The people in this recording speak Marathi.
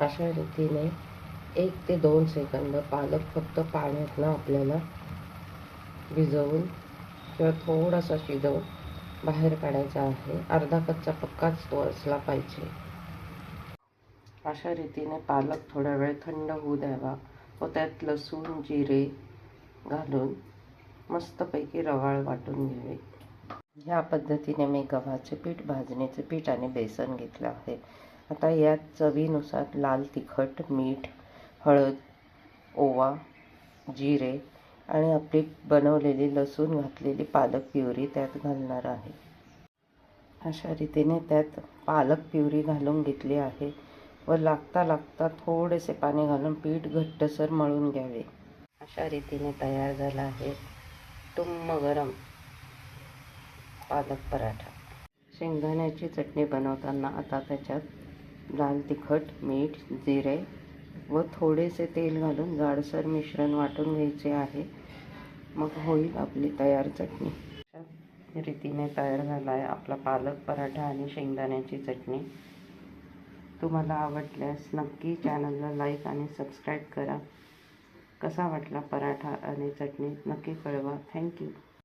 अशा रीतीने एक ते दोन सेकंद पालक फक्त पाण्यातनं आपल्याला भिजवून किंवा थोडासा शिजवून बाहेर काढायचा आहे. अर्धा कच्चा पक्काच तो असला पाहिजे. अशा रीतीने पालक थोडा वेळ थंड होऊ द्यावा व त्यात लसूण जिरे घालून मस्तपैकी रवाळ वाटून घ्यावे. ह्या पद्धतीने मी गव्हाचे पीठ भाजणीचे पीठ आणि बेसन घेतलं आहे. आता यात चवीनुसार लाल तिखट मीठ हळद ओवा जिरे आणि आपली बनवलेली लसूण घातलेली पालक प्युरी त्यात घालणार आहे. अशा रीतीने त्यात पालक प्युरी घालून घेतली आहे व लागता लागता थोडेसे पाणी घालून पीठ घट्टसर मळून घ्यावे. अशा रीतीने तयार झाला आहे तुम गरम पालक पराठा. शेंगदाण्याची चटणी बनवताना आता त्याच्यात लाल तिखट मीठ जिरे व थोडेसे तेल घालून जाडसर मिश्रण वाटून घ्यायचे आहे. मग होईल आपली तयार चटणी. अशा रीतीने तयार झाला आहे आपला पालक पराठा आणि शेंगदाण्याची चटणी. तुम्हाला आवडल्यास नक्की चॅनलला लाईक आणि सबस्क्राईब करा. कसा वाटला पराठा आणि चटणी नक्की कळवा. थँक्यू.